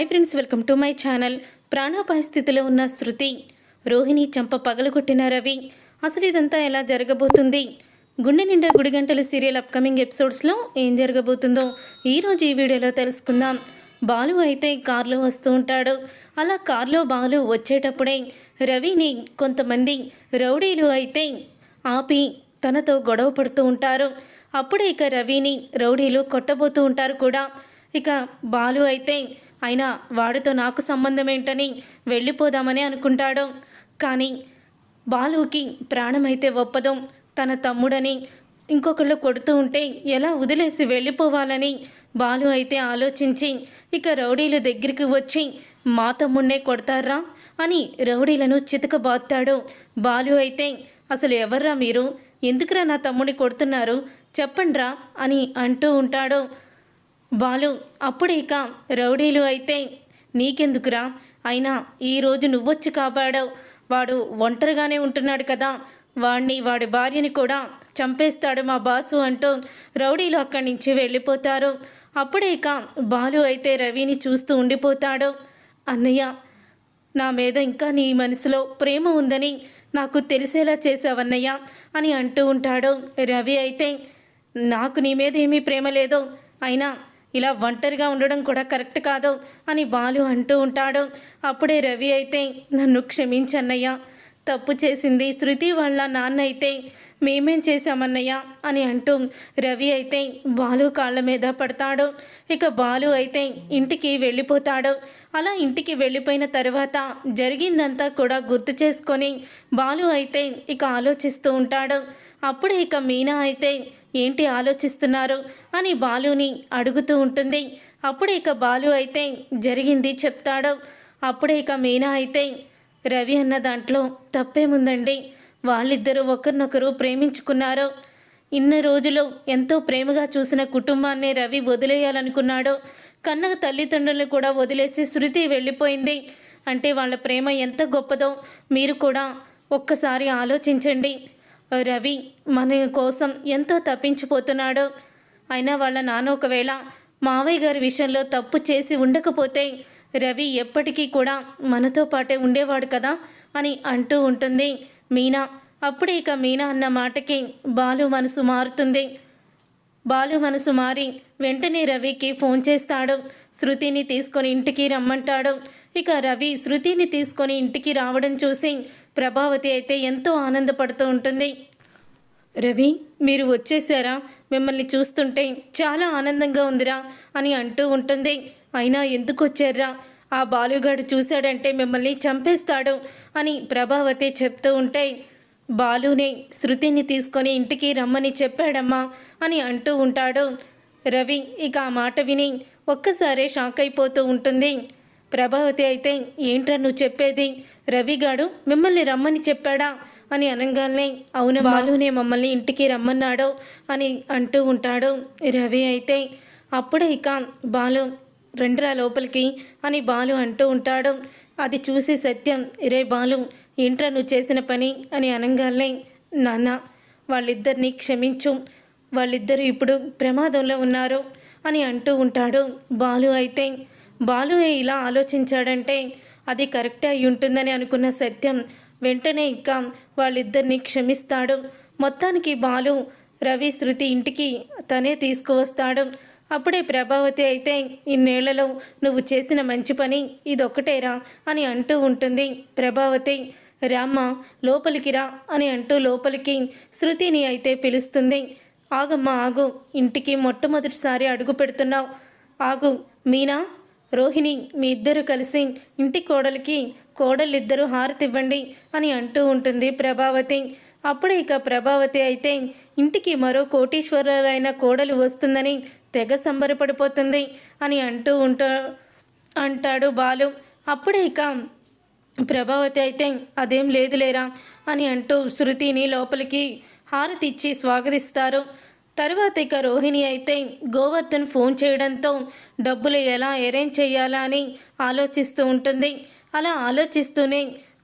Hi friends welcome to my channel. ప్రాణాపాయ స్థితిలో ఉన్న శృతి రోహిణి చంప పగలగొట్టిన రవి. అసలు ఇదంతా ఎలా జరగబోతుంది? గుండె నిండా గుడిగంటలు సీరియల్ అప్కమింగ్ ఎపిసోడ్స్లో ఏం జరగబోతుందో ఈరోజు ఈ వీడియోలో తెలుసుకుందాం. బాలు అయితే కారులో వస్తూ ఉంటాడు. అలా కారులో బాలు వచ్చేటప్పుడే రవిని కొంతమంది రౌడీలు అయితే ఆపి తనతో గొడవ పడుతూ ఉంటారు. అప్పుడే ఇక రవిని రౌడీలు కొట్టబోతూ ఉంటారు కూడా. ఇక బాలు అయితే అయినా వాడితో నాకు సంబంధం ఏంటని వెళ్ళిపోదామని అనుకుంటాడు. కానీ బాలుకి ప్రాణమైతే ఒప్పదు. తన తమ్ముడని ఇంకొకళ్ళు కొడుతూ ఉంటే ఎలా వదిలేసి వెళ్ళిపోవాలని బాలు అయితే ఆలోచించి ఇక రౌడీల దగ్గరికి వచ్చి మా తమ్ముడినే కొడతారా? అని రౌడీలను చితకబాస్తాడు బాలు అయితే అసలు ఎవర్రా మీరు? ఎందుకురా నా తమ్ముడిని కొడుతున్నారు? చెప్పండ్రా అని అంటూ ఉంటాడు. బాలు అప్పుడు ఇక రౌడీలు అయితే నీకెందుకురా? అయినా ఈరోజు నువ్వొచ్చి కాపాడావు. వాడు ఒంటరిగానే ఉంటున్నాడు కదా. వాడిని వాడి భార్యని కూడా చంపేస్తాడు మా బాసు అంటూ రౌడీలు అక్కడి నుంచి వెళ్ళిపోతారు. అప్పుడే ఇక బాలు అయితే రవిని చూస్తూ ఉండిపోతాడు. అన్నయ్య నా మీద ఇంకా నీ మనసులో ప్రేమ ఉందని నాకు తెలిసేలా చేసావన్నయ్య అని అంటూ ఉంటాడు రవి అయితే. నాకు నీ మీద ఏమీ ప్రేమ లేదు. అయినా ఇలా ఒంటరిగా ఉండడం కూడా కరెక్ట్ కాదు అని బాలు అంటూ ఉంటాడు. అప్పుడే రవి అయితే నన్ను క్షమించన్నయ్య. తప్పు చేసింది శృతి వాళ్ళ నాన్న అయితే మేమేం చేశామన్నయ్య? అని అంటూ రవి అయితే బాలు కాళ్ళ మీద పడతాడు. ఇక బాలు అయితే ఇంటికి వెళ్ళిపోతాడు. అలా ఇంటికి వెళ్ళిపోయిన తర్వాత జరిగిందంతా కూడా గుర్తు చేసుకొని బాలు అయితే ఇక ఆలోచిస్తూ ఉంటాడు. అప్పుడే ఇక మీనా అయితే ఏంటి ఆలోచిస్తున్నారు? అని బాలుని అడుగుతూ ఉంటుంది. అప్పుడే ఇక బాలు అయితే జరిగింది చెప్తాడు. అప్పుడే ఇక మీనా అయితే రవి అన్న దాంట్లో తప్పేముందండి? వాళ్ళిద్దరూ ఒకరినొకరు ప్రేమించుకున్నారు. ఇన్ని రోజులు ఎంతో ప్రేమగా చూసిన కుటుంబాన్ని రవి వదిలేయాలనుకున్నాడు. కన్న తల్లిదండ్రులను కూడా వదిలేసి శృతి వెళ్ళిపోయింది. అంటే వాళ్ళ ప్రేమ ఎంత గొప్పదో మీరు కూడా ఒక్కసారి ఆలోచించండి. రవి మన కోసం ఎంతో తప్పించిపోతున్నాడు. అయినా వాళ్ళ నాన్న ఒకవేళ మావయ్య గారి విషయంలో తప్పు చేసి ఉండకపోతే రవి ఎప్పటికీ కూడా మనతో పాటే ఉండేవాడు కదా అని అంటూ ఉంటుంది. మీనా అప్పుడే ఇక మీనా అన్న మాటకి బాలు మనసు మారుతుంది. బాలు మనసు మారి వెంటనే రవికి ఫోన్ చేస్తాడు. శృతిని తీసుకొని ఇంటికి రమ్మంటాడు. ఇక రవి శృతిని తీసుకొని ఇంటికి రావడం చూసి ప్రభావతి అయితే ఎంతో ఆనందపడుతూ ఉంటుంది. రవి మీరు వచ్చేసారా? మిమ్మల్ని చూస్తుంటే చాలా ఆనందంగా ఉందిరా అని అంటూ ఉంటుంది. అయినా ఎందుకు వచ్చారా ఆ బాలుగాడు చూశాడంటే మిమ్మల్ని చంపేస్తాడు అని ప్రభావతి చెప్తూ ఉంటే బాలుని శృతిని తీసుకొని ఇంటికి రమ్మని చెప్పాడమ్మా అని అంటూ ఉంటాడు. రవి ఇక ఆ మాట విని ఒక్కసారే షాక్ అయిపోతూ ఉంటుంది. ప్రభావతి అయితే ఏంట్రా నువ్వు చెప్పేది? రవిగాడు మిమ్మల్ని రమ్మని చెప్పాడా? అని అనగానే అవును బాలునే మమ్మల్ని ఇంటికి రమ్మన్నాడు అని అంటూ ఉంటాడు రవి అయితే. అప్పుడే ఇక బాలు రెండురా లోపలికి అని బాలు అంటూ ఉంటాడు. అది చూసి సత్యం రే బాలు ఏంట్రా నువ్వు చేసిన పని? అని అనగానే నాన్న వాళ్ళిద్దరిని క్షమించు. వాళ్ళిద్దరూ ఇప్పుడు ప్రమాదంలో ఉన్నారు అని అంటూ ఉంటాడు బాలు అయితే. బాలు ఇలా ఆలోచించాడంటే అది కరెక్టే అయి ఉంటుందని అనుకున్న సత్యం వెంటనే ఇంకా వాళ్ళిద్దరిని క్షమిస్తాడు. మొత్తానికి బాలు రవి శృతి ఇంటికి తనే తీసుకువస్తాడు. అప్పుడే ప్రభావతి అయితే ఇన్నేళ్ళలో నువ్వు చేసిన మంచి పని ఇదొక్కటేరా అని అంటూ ఉంటుంది ప్రభావతి. రామ్మ లోపలికి రా అని అంటూ లోపలికి శృతిని అయితే పిలుస్తుంది. ఆగమ్మ ఆగు ఇంటికి మొట్టమొదటిసారి అడుగు పెడుతున్నావు. ఆగు మీనా రోహిణి మీ ఇద్దరు కలిసి ఇంటి కోడలికి కోడలిద్దరూ హారతివ్వండి అని అంటూ ఉంటుంది ప్రభావతి. అప్పుడే ఇక ప్రభావతి అయితే ఇంటికి మరో కోటీశ్వరులైన కోడలు వస్తుందని తెగ సంబరపడిపోతుంది అని అంటూ ఉంటా అంటాడు బాలు. అప్పుడే ఇక ప్రభావతి అయితే అదేం లేదులేరా అని అంటూ శృతిని లోపలికి హారతిచ్చి స్వాగతిస్తారు. తర్వాత ఇక రోహిణి అయితే గోవర్ధన్ ఫోన్ చేయడంతో డబ్బులు ఎలా అరేంజ్ చేయాలా అని ఆలోచిస్తూ ఉంటుంది. అలా ఆలోచిస్తూనే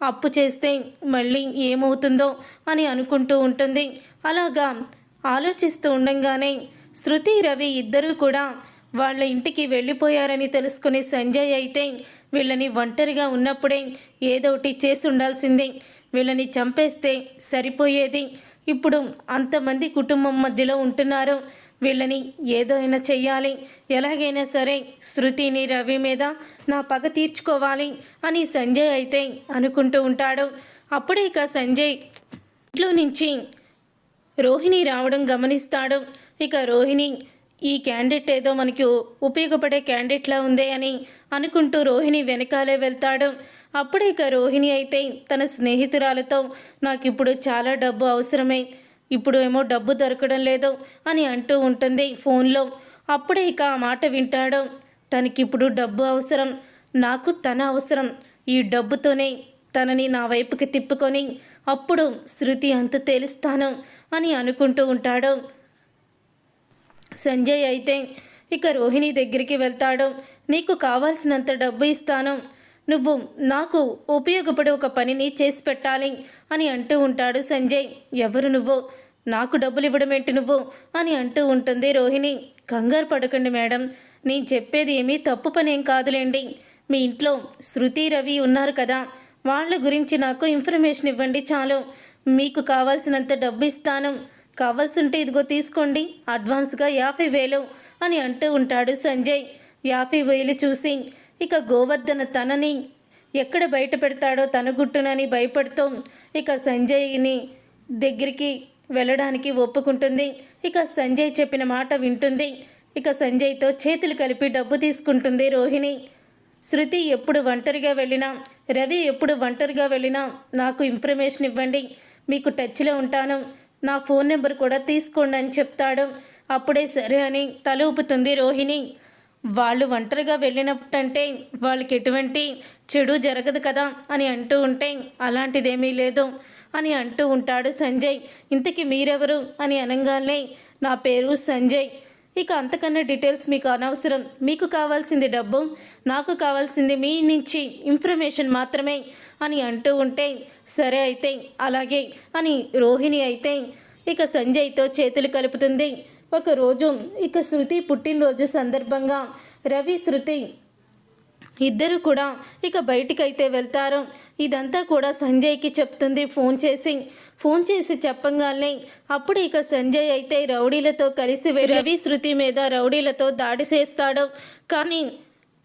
అప్పు చేస్తే మళ్ళీ ఏమవుతుందో అని అనుకుంటూ ఉంటుంది. అలాగా ఆలోచిస్తూ ఉండంగానే శృతి రవి ఇద్దరూ కూడా వాళ్ళ ఇంటికి వెళ్ళిపోయారని తెలుసుకునే సంజయ్ అయితే వీళ్ళని ఒంటరిగా ఉన్నప్పుడే ఏదో ఒకటి చేసి ఉండాల్సిందే. వీళ్ళని చంపేస్తే సరిపోయేది ఇప్పుడు అంతమంది కుటుంబం మధ్యలో ఉంటున్నారు. వీళ్ళని ఏదో అయినా చెయ్యాలి. ఎలాగైనా సరే శృతిని రవి మీద నా పగ తీర్చుకోవాలి అని సంజయ్ అయితే అనుకుంటూ ఉంటాడు. అప్పుడే ఇక సంజయ్ ఇంట్లో నుంచి రోహిణి రావడం గమనిస్తాడు. ఇక రోహిణి ఈ క్యాండిడేట్ ఏదో మనకు ఉపయోగపడే క్యాండిడేట్లా ఉందే అని అనుకుంటూ రోహిణి వెనకాలే వెళ్తాడు. అప్పుడే ఇక రోహిణి అయితే తన స్నేహితురాలతో నాకు ఇప్పుడు చాలా డబ్బు అవసరమే ఇప్పుడు ఏమో డబ్బు దొరకడం లేదు అని అంటూ ఉంటుంది ఫోన్లో. అప్పుడే ఇక ఆ మాట వింటాడు. తనకిప్పుడు డబ్బు అవసరం నాకు తన అవసరం. ఈ డబ్బుతోనే తనని నా వైపుకి తిప్పుకొని అప్పుడు శృతి అంత తేలుస్తాను అని అనుకుంటూ ఉంటాడు. సంజయ్ అయితే ఇక రోహిణి దగ్గరికి వెళ్తాడు. నీకు కావాల్సినంత డబ్బు ఇస్తాను నువ్వు నాకు ఉపయోగపడే ఒక పనిని చేసి పెట్టాలి అని అంటూ ఉంటాడు సంజయ్. ఎవరు నువ్వు? నాకు డబ్బులు ఇవ్వడం ఏంటి నువ్వు? అని అంటూ ఉంటుంది రోహిణి. కంగారు పడకండి మేడం. నేను చెప్పేది ఏమీ తప్పు పని ఏం కాదులేండి. మీ ఇంట్లో శృతి రవి ఉన్నారు కదా. వాళ్ళ గురించి నాకు ఇన్ఫర్మేషన్ ఇవ్వండి చాలు. మీకు కావాల్సినంత డబ్బు ఇస్తాను. కావాల్సింటే ఇదిగో తీసుకోండి. అడ్వాన్స్గా యాభై వేలు అని అంటూ ఉంటాడు సంజయ్. యాభై వేలు చూసి ఇక గోవర్ధన తనని ఎక్కడ బయట పెడతాడో తన గుట్టునని భయపడుతూ ఇక సంజయ్ని దగ్గరికి వెళ్ళడానికి ఒప్పుకుంటుంది. ఇక సంజయ్ చెప్పిన మాట వింటుంది. ఇక సంజయ్తో చేతులు కలిపి డబ్బు తీసుకుంటుంది రోహిణి. శృతి ఎప్పుడు ఒంటరిగా వెళ్ళినా రవి ఎప్పుడు ఒంటరిగా వెళ్ళినా నాకు ఇన్ఫర్మేషన్ ఇవ్వండి. మీకు టచ్లో ఉంటాను. నా ఫోన్ నెంబర్ కూడా తీసుకోండి అని చెప్తాడు. అప్పుడే సరే అని తల ఊపుతుంది రోహిణి. వాళ్ళు ఒంటరిగా వెళ్ళినప్పుడంటే వాళ్ళకి ఎటువంటి చెడు జరగదు కదా అని అంటూ ఉంటే అలాంటిదేమీ లేదు అని అంటూ ఉంటాడు సంజయ్. ఇంతకీ మీరెవరు? అని అనగానే నా పేరు సంజయ్. ఇక అంతకన్నా డీటెయిల్స్ మీకు అనవసరం. మీకు కావాల్సింది డబ్బు నాకు కావాల్సింది మీ నుంచి ఇన్ఫర్మేషన్ మాత్రమే అని అంటూ ఉంటే సరే అయితే అలాగే అని రోహిణి అయితే ఇక సంజయ్తో చేతులు కలుపుతుంది. ఒకరోజు ఇక శృతి పుట్టినరోజు సందర్భంగా రవి శృతి ఇద్దరు కూడా ఇక బయటికైతే వెళ్తారు. ఇదంతా కూడా సంజయ్కి చెప్తుంది. ఫోన్ చేసి ఫోన్ చేసి చెప్పంగానే అప్పుడు ఇక సంజయ్ అయితే రౌడీలతో కలిసి రవి శృతి మీద రౌడీలతో దాడి చేస్తాడు. కానీ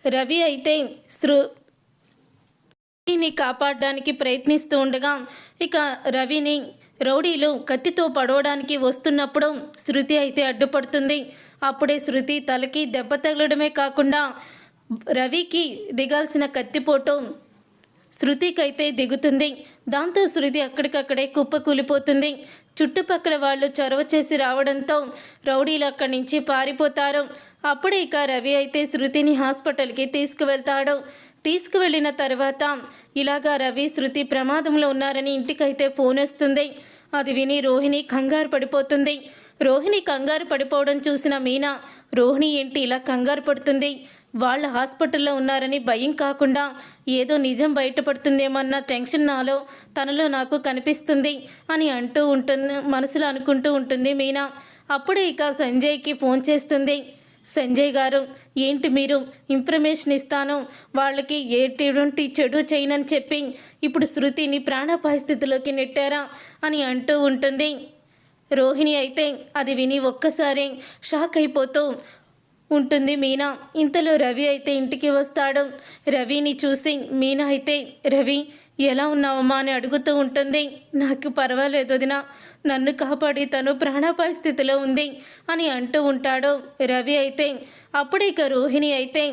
రవి అయితే శృ కాపాడడానికి ప్రయత్నిస్తూ ఉండగా ఇక రవిని రౌడీలు కత్తితో పడవడానికి వస్తున్నప్పుడు శృతి అయితే అడ్డుపడుతుంది. అప్పుడే శృతి తలకి దెబ్బ తగలడమే కాకుండా రవికి దిగాల్సిన కత్తిపోటు శృతికైతే దిగుతుంది. దాంతో శృతి అక్కడికక్కడే కుప్ప కూలిపోతుంది. చుట్టుపక్కల వాళ్ళు చొరవ చేసి రావడంతో రౌడీలు అక్కడి నుంచి పారిపోతారు. అప్పుడే ఇక రవి అయితే శృతిని హాస్పిటల్కి తీసుకువెళ్తాడు. తీసుకువెళ్ళిన తర్వాత ఇలాగా రవి శృతి ప్రమాదంలో ఉన్నారని ఇంటికైతే ఫోన్ వస్తుంది. అది విని రోహిణి కంగారు పడిపోతుంది. రోహిణి కంగారు పడిపోవడం చూసిన మీనా రోహిణి ఏంటి ఇలా కంగారు పడుతుంది? వాళ్ళ హాస్పిటల్లో ఉన్నారని భయం కాకుండా ఏదో నిజం బయటపడుతుందేమన్న టెన్షన్ నాలో తనలో నాకు కనిపిస్తుంది అని అంటూ ఉంటుంది మనసులో అనుకుంటూ ఉంటుంది మీనా. అప్పుడే ఇక సంజయ్కి ఫోన్ చేస్తుంది. సంజయ్ గారు ఏంటి మీరు? ఇన్ఫర్మేషన్ ఇస్తాను. వాళ్ళకి ఎటువంటి చెడు చేయనని చెప్పి ఇప్పుడు శృతిని ప్రాణ పరిస్థితిలోకి నెట్టారా? అని అంటూ ఉంటుంది. రోహిణి అయితే అది విని ఒక్కసారి షాక్ అయిపోతూ ఉంటుంది మీనా. ఇంతలో రవి అయితే ఇంటికి వస్తాడు. రవిని చూసి మీనా అయితే రవి ఎలా ఉన్నావమ్మా అని అడుగుతూ ఉంటుంది. నాకు పర్వాలేదు వదినా. నన్ను కాపాడి తను ప్రాణాపాయ స్థితిలో ఉంది అని అంటూ ఉంటాడు రవి అయితే. అప్పుడే ఇక రోహిణి అయితే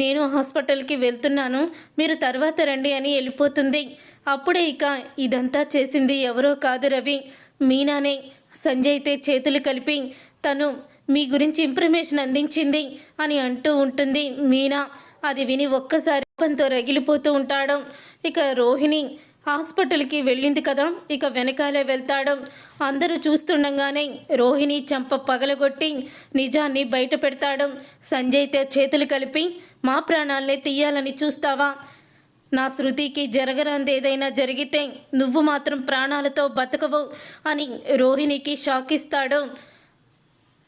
నేను హాస్పిటల్కి వెళ్తున్నాను మీరు తర్వాత రండి అని వెళ్ళిపోతుంది. అప్పుడే ఇక ఇదంతా చేసింది ఎవరో కాదు రవి. మీనానే సంజయ్ అయితే చేతులు కలిపి తను మీ గురించి ఇన్ఫర్మేషన్ అందించింది అని అంటూ ఉంటుంది మీనా. అది విని ఒక్కసారి కోపంతో రగిలిపోతూ ఉంటాడు. ఇక రోహిణి హాస్పిటల్కి వెళ్ళింది కదా ఇక వెనకాలే వెళ్తాడు. అందరూ చూస్తుండగానే రోహిణి చంప పగలగొట్టి నిజాన్ని బయట పెడతాడు. సంజయ్తో చేతులు కలిపి మా ప్రాణాలనే తీయాలని చూస్తావా? నా శృతికి జరగరాంది ఏదైనా జరిగితే నువ్వు మాత్రం ప్రాణాలతో బతకవు అని రోహిణికి షాక్ ఇస్తాడు.